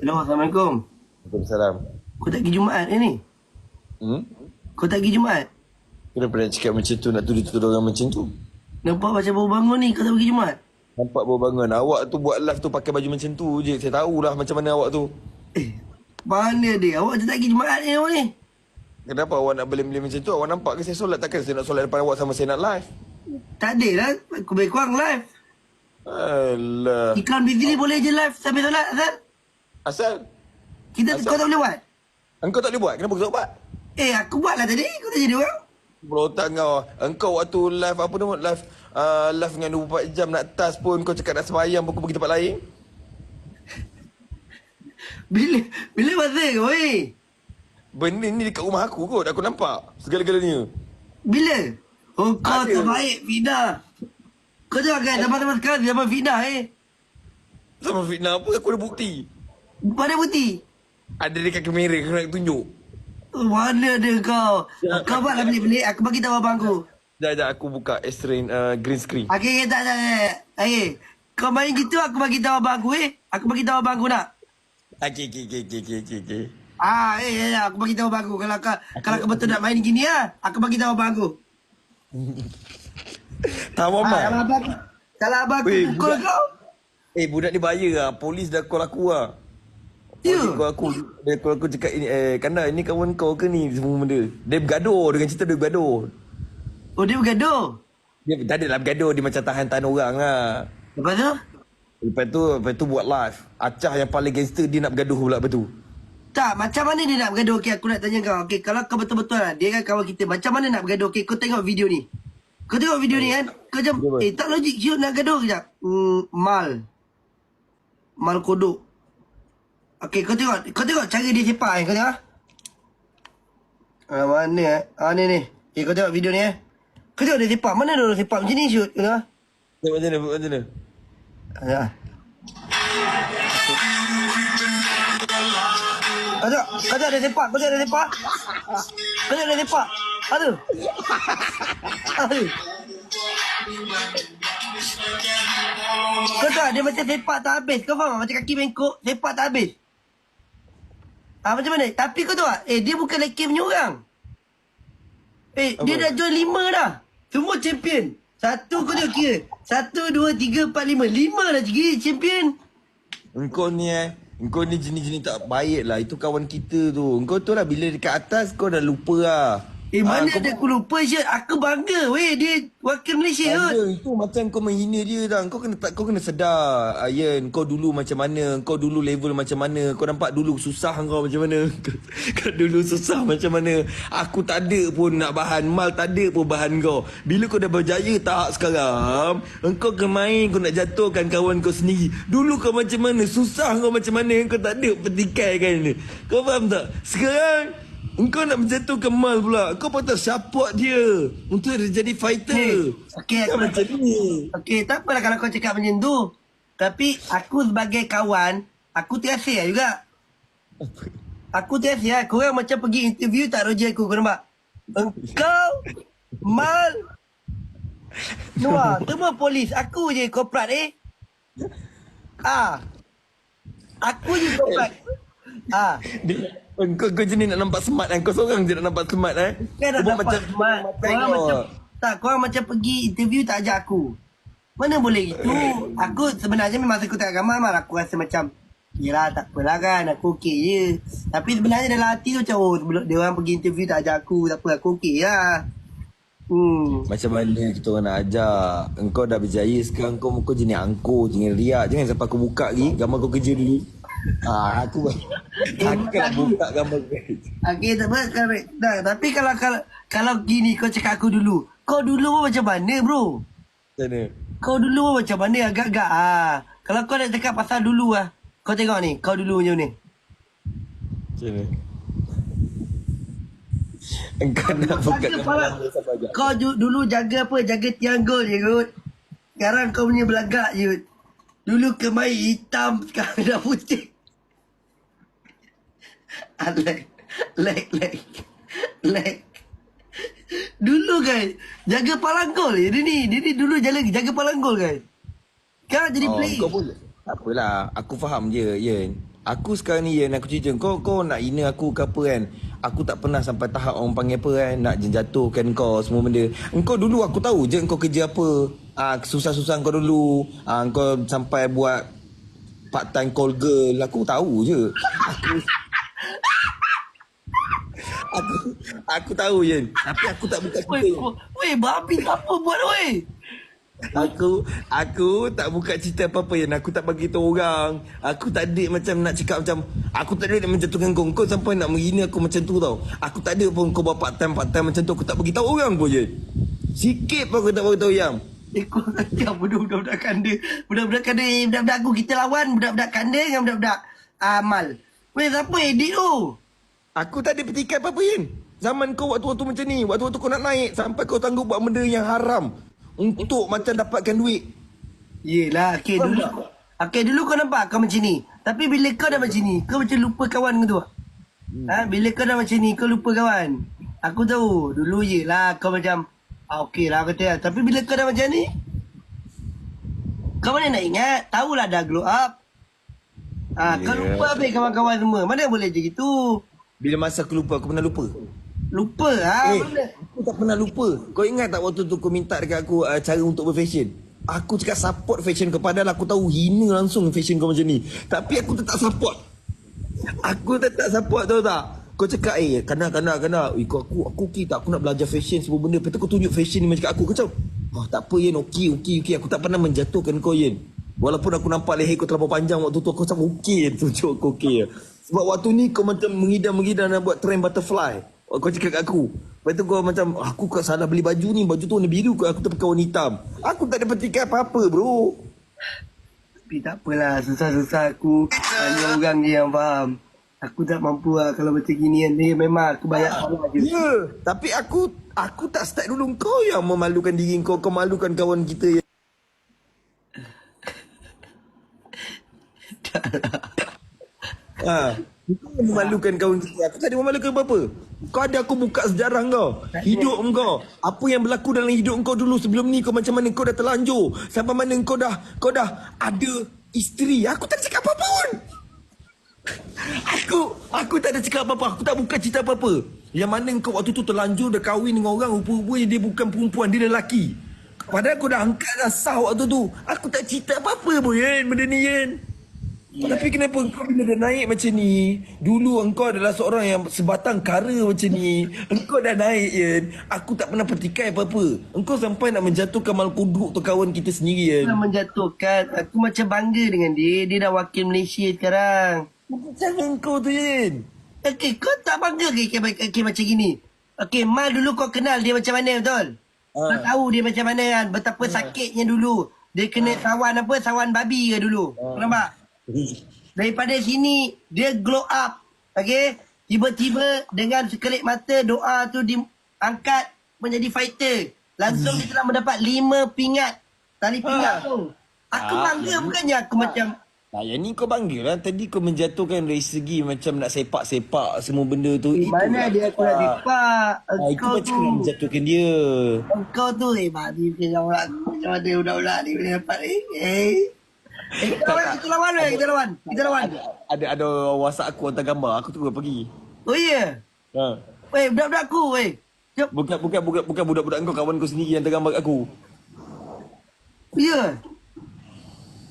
Hello, Assalamualaikum. Waalaikumsalam. Kau tak pergi Jumaat ke ni? Hmm? Kau tak pergi Jumaat? Kenapa nak cakap macam tu, nak tuduh-tuduh orang macam tu? Nampak macam baru bangun ni, kau tak pergi Jumaat? Nampak baru bangun. Awak tu buat live tu pakai baju macam tu je. Saya tahulah macam mana awak tu. Eh, mana dia? Awak je tak pergi Jumaat ni awak ni? Kenapa awak nak beli-beli macam tu? Awak nampak ke saya solat? Takkan saya nak solat depan awak sama saya nak live? Tak ada lah. Aku lebih kurang live. Alah. Iklan BTV boleh je live sambil solat, Azal? Asal? Kita, Asal- kau tak boleh buat? Engkau tak boleh buat? Kenapa kau tak buat? Eh, aku buat lah tadi. Kau tak jadi orang. Kepala otak kau. Engkau waktu live apa nama? Live uh, live dengan 24 jam nak tas pun kau cakap nak sembahyang pun kau pergi tempat lain. Bila, bila masa kau, eh? Benda ni dekat rumah aku kot. Aku nampak. Segala-galanya. Bila? Oh, kau Ada. terbaik, Fida. Kau jangan kan zaman-zaman sekarang zaman Fida, eh? Sama fitnah apa? Aku ada bukti. Pada putih. Ada dekat kamera aku nak tunjuk. Mana dia kau? Kau buatlah belik-belik. Aku bagi tahu abang aku. Sekejap, sekejap aku buka Astrin uh, green screen. Okey, okay, tak, tak, tak. Eh, kau main gitu aku bagi tahu abang aku, eh? Aku bagi tahu abang aku nak. Okey, okey, okey, okey, okey, okey. Okay. Ah, eh, eh, aku bagi tahu abang aku. Kalau kau, kalau kau betul nak main gini, ah, aku bagi tahu abang aku. Tahu Ah, Amal? kalau abang, kalau abang aku Weh, pukul budak- kau. Eh, budak ni bahaya lah. Polis dah call aku lah. Ya. Polis call aku. Dia call aku cakap ini, eh, Kanda, ini kawan kau ke ni? Semua benda. Dia bergaduh. Dengan cerita dia bergaduh. Oh, dia bergaduh. Dia tak adalah bergaduh. Dia macam tahan-tahan orang lah. Lepas tu? Lepas tu, lepas tu buat live. Acah yang paling gangster dia nak bergaduh pula lepas tu. Tak, macam mana dia nak bergaduh? Okey, aku nak tanya kau. Okey, kalau kau betul-betul lah, dia kan kawan kita. Macam mana nak bergaduh? Okey, kau tengok video ni. Kau tengok video ni kan? Kau macam, eh tak logik siut nak gaduh kejap. Hmm, mal. Mal kodok. Okey, kau tengok. Kau tengok cara dia sepak kan? Kau tengok. Ah, mana eh? Ah, ni ni. Eh, kau tengok video ni eh. Kau tengok dia sepak. Mana dia orang sepak macam ni siut? Kau tengok. Tengok macam mana, buat macam mana? Ah. Kau tengok, kau tengok dia sepak, kau tengok dia sepak. Kau tengok dia sepak. Aduh. Aduh. Kau tengok dia macam sepak tak habis. Kau faham? Macam kaki bengkok, sepak tak habis. Ah macam mana? Tapi kau tahu tak? Eh, dia bukan lelaki punya orang. Eh, dia Apa? dah join lima dah. Semua champion. Satu kau tengok kira. Satu, dua, tiga, empat, lima. Lima dah kira champion. Engkau ni eh Engkau ni jenis-jenis tak baik lah Itu kawan kita tu Engkau tu lah Bila dekat atas Kau dah lupa lah Eh, mana kau ada aku lupa je. Aku bangga. Weh, dia wakil Malaysia kot. ada, itu macam kau menghina dia dah. Kau kena tak kau kena sedar. Ayan, kau dulu macam mana? Kau dulu level macam mana? Kau nampak dulu susah kau macam mana? Kau, kau dulu susah macam mana? Aku tak ada pun nak bahan. Mal tak ada pun bahan kau. Bila kau dah berjaya tahap sekarang, engkau ke main kau nak jatuhkan kawan kau sendiri. Dulu kau macam mana? Susah kau macam mana? Kau tak ada petikai kan ni. Kau faham tak? Sekarang Engkau nak menjatuhkan Mal pula. Kau patut support dia untuk dia jadi fighter. Okey, Kan aku macam ni. Okey, tak apalah kalau kau cakap macam tu. Tapi aku sebagai kawan, aku terasa lah juga. Aku terasa lah. Korang macam pergi interview tak roja aku. Kau nampak? Engkau, Mal, Noah, semua polis. Aku je korporat eh. Ah. Aku je korporat. Ah. Dia, kau, kau jenis nak nampak smart kan? Kau seorang je nak nampak smart eh? Kan dah Kau buat dapat smart. Korang macam tak, korang macam pergi interview tak ajak aku. Mana boleh gitu? Aku sebenarnya memang masa aku tengok gambar mal aku rasa macam Yelah tak apalah kan aku okey je. Tapi sebenarnya dalam hati tu macam oh dia orang pergi interview tak ajak aku tak apa aku okey lah. Hmm. Macam mana kita orang nak ajak Engkau dah berjaya sekarang Kau kau jenis angkuh Jenis riak Jangan sampai aku buka lagi Gambar kau kerja dulu Ah, aku aku. buka gambar Okey tak apa sekarang. Dah, tapi kalau kalau kalau gini kau cakap aku dulu. Kau dulu pun macam mana bro? Macam mana? Kau dulu pun macam mana agak-agak ah. Kalau kau nak cakap pasal dulu ah. Kau tengok ni, kau dulu macam ni. Macam mana? Engkau nak buka gambar kau dulu jaga apa? Jaga tiang gol je kot. Sekarang kau punya belagak je. Dulu kemain hitam, sekarang dah putih. Ah, lag. Lag, lag. Lag. Dulu kan, jaga palang gol je. Dia ni, dia ni dulu jaga, jaga palang gol kan. Sekarang jadi Oh, play. kau boleh. Tak apalah. Aku faham je, Yen. Aku sekarang ni Yan Aku cerita Kau kau nak hina aku ke apa kan Aku tak pernah sampai tahap orang panggil apa kan Nak jatuhkan kau semua benda Engkau dulu aku tahu je Kau kerja apa ah, Susah-susah kau dulu ah, Kau sampai buat Part time call girl Aku tahu je Aku Aku Aku tahu je Tapi aku tak buka cerita weh, babi tak apa buat weh. Aku Aku tak buka cerita apa-apa yang Aku tak bagi tahu orang Aku tak ada macam nak cakap macam Aku tak ada nak menjatuhkan kau Kau sampai nak menghina aku macam tu tau Aku tak ada pun kau buat part time part time macam tu Aku tak bagi tahu orang pun je Sikit pun aku tak bagi tahu yang Eh, kau kacau budak-budak kanda. Budak-budak kanda, eh, budak-budak aku kita lawan. Budak-budak kanda dengan budak-budak amal. Weh, siapa edit tu? Aku tak ada petikai apa-apa Yin Zaman kau waktu-waktu macam ni Waktu-waktu kau nak naik Sampai kau tangguh buat benda yang haram Untuk macam dapatkan duit Yelah, okay Faham dulu. Okay, dulu kau nampak kau macam ni. Tapi bila kau dah macam ni, kau macam lupa kawan kau tu. Hmm. Ha, bila kau dah macam ni, kau lupa kawan. Aku tahu, dulu je lah kau macam, ah, okey lah kata. Tapi bila kau dah macam ni, kau mana nak ingat? Tahulah dah glow up. Ha, kau Yeah. lupa habis kawan-kawan semua. Mana boleh je gitu? Bila masa aku lupa Aku pernah lupa Lupa ha, Eh, aku tak pernah lupa. Kau ingat tak waktu tu kau minta dekat aku uh, cara untuk berfashion? Aku cakap support fashion kau padahal aku tahu hina langsung fashion kau macam ni. Tapi aku tetap support. Aku tetap support tahu tak? Kau cakap eh kena kena kena. Eh, kau aku aku okey tak aku nak belajar fashion semua benda. Lepas tu kau tunjuk fashion ni macam aku. Kau cakap, oh, tak apa Yen, okey okey okey. Aku tak pernah menjatuhkan kau Yen. Walaupun aku nampak leher kau terlalu panjang waktu tu aku cakap okey tunjuk aku okey. Sebab waktu ni kau macam mengidam-mengidam nak buat trend butterfly. Oh, Kau cakap kat aku. Lepas tu kau macam aku kau salah beli baju ni. Baju tu warna biru kau aku terpakai warna hitam. Aku tak ada petikai apa-apa bro. Tapi tak apalah, susah-susah aku. Hanya orang je yang faham. Aku tak mampu lah kalau macam gini kan. Dia memang aku banyak salah je. Ya, yeah, tapi aku aku tak start dulu kau yang memalukan diri kau, kau malukan kawan kita yang Ha, memalukan kawan kita. Aku tak ada memalukan apa-apa. Kau ada aku buka sejarah kau. Hidup kau. Apa yang berlaku dalam hidup kau dulu sebelum ni kau macam mana kau dah terlanjur. Sampai mana kau dah kau dah ada isteri. Aku tak ada cakap apa-apa pun. Aku aku tak ada cakap apa-apa. Aku tak buka cerita apa-apa. Yang mana kau waktu tu terlanjur dah kahwin dengan orang rupa-rupanya dia bukan perempuan, dia lelaki. Padahal aku dah angkat dah sah waktu tu. Aku tak cerita apa-apa pun Yen, benda ni Yen. Yeah. Tapi kenapa kau bila dah naik macam ni Dulu engkau adalah seorang yang sebatang kara macam ni Engkau dah naik Yen Aku tak pernah petikai apa-apa Engkau sampai nak menjatuhkan mal kuduk tu kawan kita sendiri Yen Nak menjatuhkan. Aku macam bangga dengan dia. Dia dah wakil Malaysia sekarang. Jangan engkau tu Yen Okey, kau tak bangga ke okay, okay, okay, macam gini? Okey, Mal dulu kau kenal dia macam mana betul? Ah. Kau tahu dia macam mana kan? Betapa sakitnya dulu. Dia kena sawan apa? Sawan babi ke dulu? Kau nampak? Daripada sini, dia glow up. Okey? Tiba-tiba dengan sekelip mata, doa tu diangkat menjadi fighter. Langsung dia telah mendapat lima pingat. Tali pingat tu. Aku Ah, bangga bukannya aku macam... Nah, yang ni kau bangga lah. Tadi kau menjatuhkan dari segi macam nak sepak-sepak semua benda tu. Eh, mana dia aku nak lipat? Ah, itu macam nak menjatuhkan dia. Kau tu eh babi punya orang macam mana budak-budak ni boleh dapat ni. Eh. Eh, kita lawan, kita lawan weh, kita lawan. Kita lawan. Ada ada WhatsApp aku hantar gambar. Aku terus pergi. Oh ya. Ha. Weh, budak-budak aku weh. Jom. Bukan bukan bukan bukan budak-budak kau kawan kau sendiri yang hantar gambar kat aku. Ya.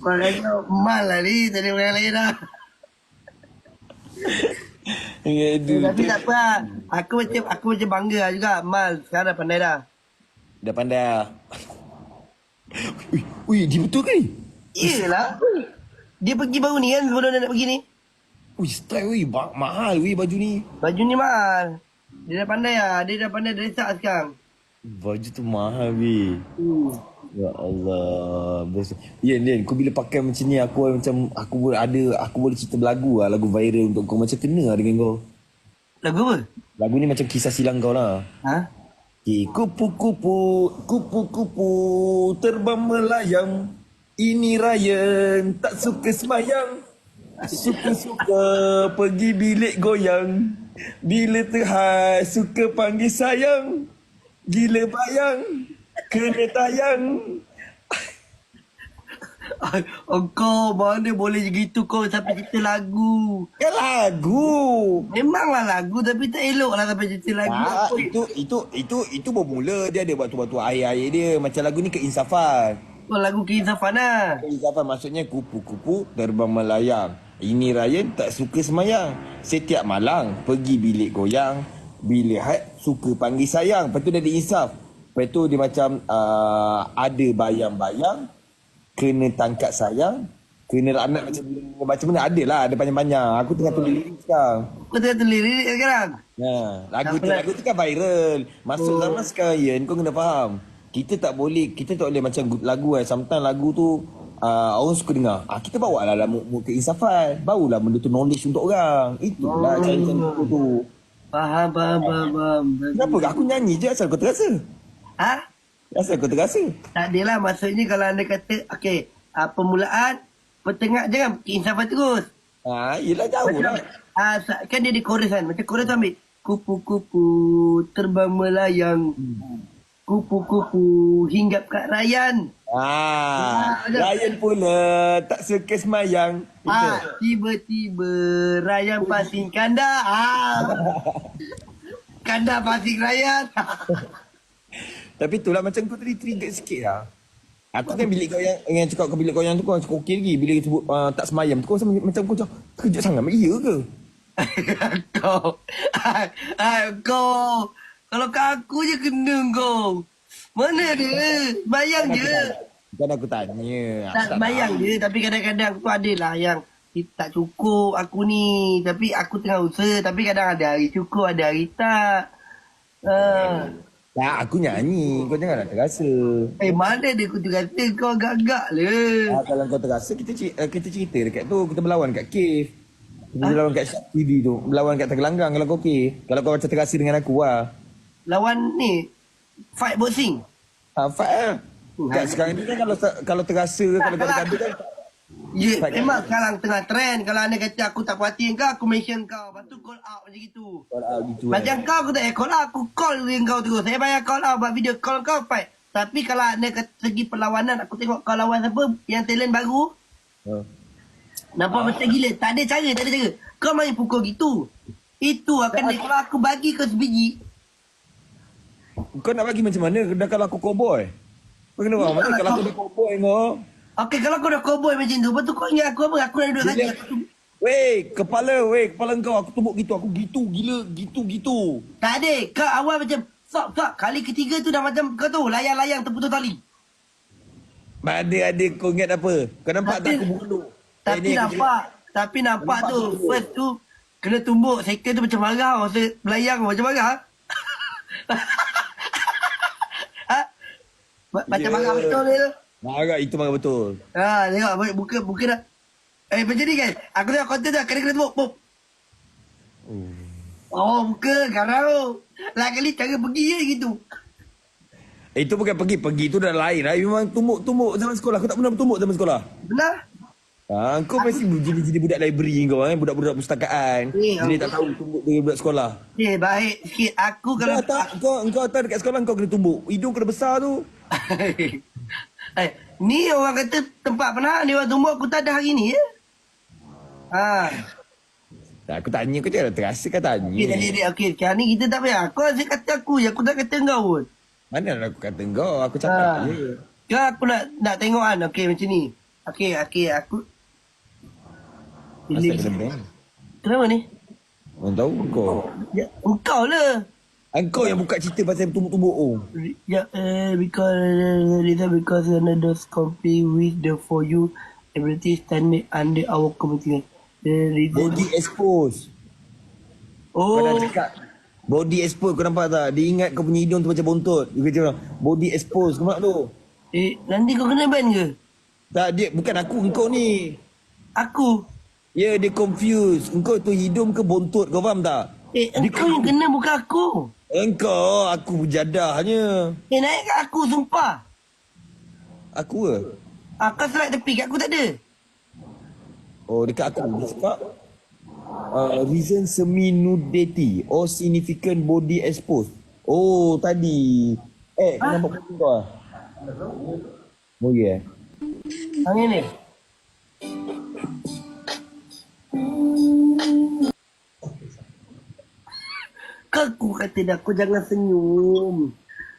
Makanya mal lah ni tadi orang lain dah. Ya, Eh, tapi tak apa. lah. Aku macam aku macam bangga lah juga. Mal sekarang dah pandai dah. Dah pandai lah. Ui, ui, dia betul ke ni? Iyalah. Dia pergi baru ni kan sebelum dia nak pergi ni. Ui, style ui, ba- mahal ui baju ni. Baju ni mahal. Dia dah pandai lah. Dia dah pandai dress up sekarang. Baju tu mahal ui. Hmm. Ya Allah. Bos. Yen, Yen, kau bila pakai macam ni aku macam aku boleh ada aku boleh cerita lagu lah, lagu viral untuk kau macam kena lah dengan kau. Lagu apa? Lagu ni macam kisah silang kau lah. Ha? Kupu-kupu, kupu-kupu terbang melayang. Ini Ryan tak suka semayang. Suka-suka pergi bilik goyang. Bila terhad suka panggil sayang. Gila bayang, kena tayang. Engkau mana boleh gitu kau sampai cerita lagu. Kan lagu. Memanglah lagu tapi tak elok lah sampai cerita lagu. Ah, itu itu itu itu bermula dia ada batu-batu air-air dia. Macam lagu ni keinsafan. Oh, lagu keinsafan lah. Keinsafan maksudnya kupu-kupu terbang melayang. Ini Ryan tak suka semayang. Setiap malang pergi bilik goyang. Bilik hat suka panggil sayang. Lepas tu dia ada insaf. Lepas tu dia macam uh, ada bayang-bayang. Kena tangkap sayang. Kena anak macam macam mana ada lah ada panjang-panjang. Aku tengah tulis lirik sekarang. Kau tengah tulis lirik sekarang. Ha, lagu tu lagu tu kan viral. Masuk Oh. zaman sekarang Ian, kau kena faham. Kita tak boleh, kita tak boleh macam lagu kan. Sometimes lagu tu uh, orang suka dengar. Ah kita bawa lah dalam mood keinsafan. Barulah benda tu knowledge untuk orang. Itulah Oh. cara cara tu. Faham, faham, faham, faham. Kenapa aku nyanyi je asal kau terasa? Ha? Asal kau terasa? Tak adalah maksudnya kalau anda kata, okey, uh, permulaan, pertengah jangan keinsafan terus. Ha, yelah jauh lah. Macam, ah, kan dia di chorus kan. Macam chorus tu ambil. Kupu-kupu terbang melayang. Kupu-kupu hinggap kat Ryan. Ah, Ah. Ryan pula tak suka semayang. Ah, tiba-tiba Ryan passing kanda. Ah. Kanda passing Ryan. Tapi itulah macam kau tadi trigger sikit lah. Aku kan bilik kau yang yang cakap kau bilik kau yang tu kau cakap okey lagi bila dia sebut uh, tak semayam tu kau sama, macam kau cakap terkejut sangat. Ya ke? kau. Ah, kau. Kalau kau aku je kena kau. Mana dia? Bayang je. Kan aku tanya. Aku Tak bayang je tapi kadang-kadang tu ada lah yang eh, tak cukup aku ni tapi aku tengah usaha tapi kadang ada hari cukup ada hari tak. Uh, Tak, aku nyanyi. Kau janganlah terasa. eh mana dia kutu kata kau agak-agak le. Ah, kalau kau terasa, kita cerita, uh, kita cerita dekat tu. Kita berlawan kat cave. Kita berlawan kat Shark TV tu. Berlawan kat Tegelanggang kalau kau okey. Kalau kau macam terasa dengan aku lah. Lawan ni fight boxing. Ha, fight lah. Hmm, Kat hai. sekarang ni kan kalau kalau terasa, kalau kau ada kan. Ya, Fight memang sekarang tengah trend. Kalau anda kata aku tak puas hati kau, aku mention kau. Lepas tu call out macam gitu. Kalau ah, gitu Macam kan. kau aku tak payah call out, aku call dengan kau terus. Saya bayar call out buat video call kau fight. Tapi kalau anda kata segi perlawanan, aku tengok kau lawan siapa yang talent baru, Ha. nampak macam gila. Tak ada cara, tak ada cara. Kau main pukul gitu. Itu akan dia. Kalau aku bagi kau sebiji, Kau nak bagi macam mana? Dah kalau aku cowboy. Kau kena faham kalau aku dah cowboy kau. Okey, kalau kau dah cowboy macam tu, tu kau ingat aku apa? Aku dah duduk. Bila- Weh, kepala, weh, kepala kau aku tumbuk gitu, aku gitu, gila, gitu, gitu. Tak ada. Kau awal macam, sok, sok. Kali ketiga tu dah macam kau tahu, layang-layang terputus tali. Mana ada kau ingat apa? Kau nampak tak Tapi- aku bunuh? Tapi nampak, tapi nampak, Nampak tu, tu. first tu, kena tumbuk. Second tu macam marah. Masa belayang macam marah. Ma- Macam Ya. marah betul dia tu. Marah, itu marah betul. Ha, tengok, buka, buka dah. Eh, macam ni kan? Aku tengok konten tu, kena-kena tumbuk. Pop. Oh, buka, garau. Lain kali cara pergi je gitu. Eh, itu bukan pergi, pergi tu dah lain lah. Memang tumbuk-tumbuk zaman sekolah. Aku tak pernah bertumbuk zaman sekolah. Benar? Ha, kau mesti jadi-jadi budak library kau eh, budak-budak pustakaan. Jadi aku- tak tahu tumbuk dengan budak sekolah. Eh, baik sikit. Aku Kau kalau... tak, kau, kau tak dekat sekolah kau kena tumbuk. Hidung kena besar tu. eh, ni orang kata tempat pernah ni orang tumbuk aku tak ada hari ni ya. Ha. Tak, aku tanya kau jangan terasa kau tanya. Okey, dia okey. Sekarang ni kita tak payah. Kau asyik kata aku je. Aku tak kata kau pun. Mana nak aku kata kau? Aku cakap Ha. je. Kau aku nak nak tengok kan. Okey, macam ni. Okey, okey. Aku... Asal Bila, kena kenapa ni? Orang tahu kau. Ya, engkau lah. Engkau yang buka cerita pasal tumbuk-tumbuk oh. Ya, eh, because uh, reason because another compete with the for you everything standing under our committee. The reason. Body expose. Kau dah Oh, cakap. Body expose kau nampak tak? Dia ingat kau punya hidung tu macam bontot. Dia kata body expose. Kau nampak tu? eh, nanti kau kena ban ke? Tak, dia bukan aku. Engkau ni. Aku. Ya, dia confused. Engkau tu hidung ke bontot. Kau faham tak? Eh, engkau yang kena bukan aku. Engkau, aku jadahnya. Eh, naik kat aku, sumpah. Aku ke? Ah, kau slide tepi kat aku tak ada. Oh, dekat aku. Dia cakap. Uh, reason semi-nudity or significant body expose. Oh, tadi. Eh, kau Ah. nampak kau lah? Oh, ya. Yeah. Yang ini. Kau kata dah kau jangan senyum.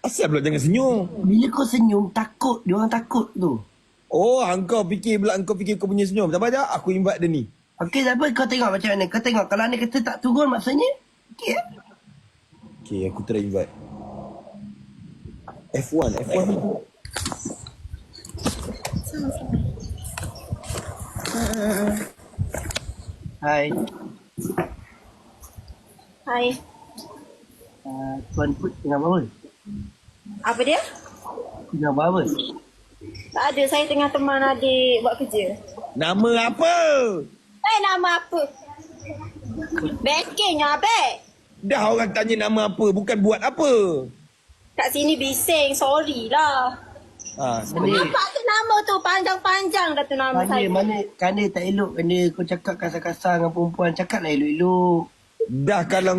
Asal pula jangan senyum. Bila kau senyum takut, dia orang takut tu. Oh, engkau fikir pula engkau fikir kau punya senyum. Tak apa dah, aku invite dia ni. Okey, tak apa kau tengok macam mana. Kau tengok kalau anda kata tak turun maksudnya. Okey ya? Okay, aku try invite. F1, F1. Hai. Hai. Uh, Tuan Put tengah apa? Apa dia? Tengah apa? Tak ada. Saya tengah teman adik buat kerja. Nama apa? Eh, nama apa? Backingnya, Abek. Dah orang tanya nama apa, bukan buat apa. Kat sini bising. Sorry lah. Ha, Nampak tu nama tu. Panjang-panjang dah tu nama mana, saya. mana, kan dia tak elok. Kan dia kau cakap kasar-kasar dengan perempuan. Cakap lah elok-elok. dah kalau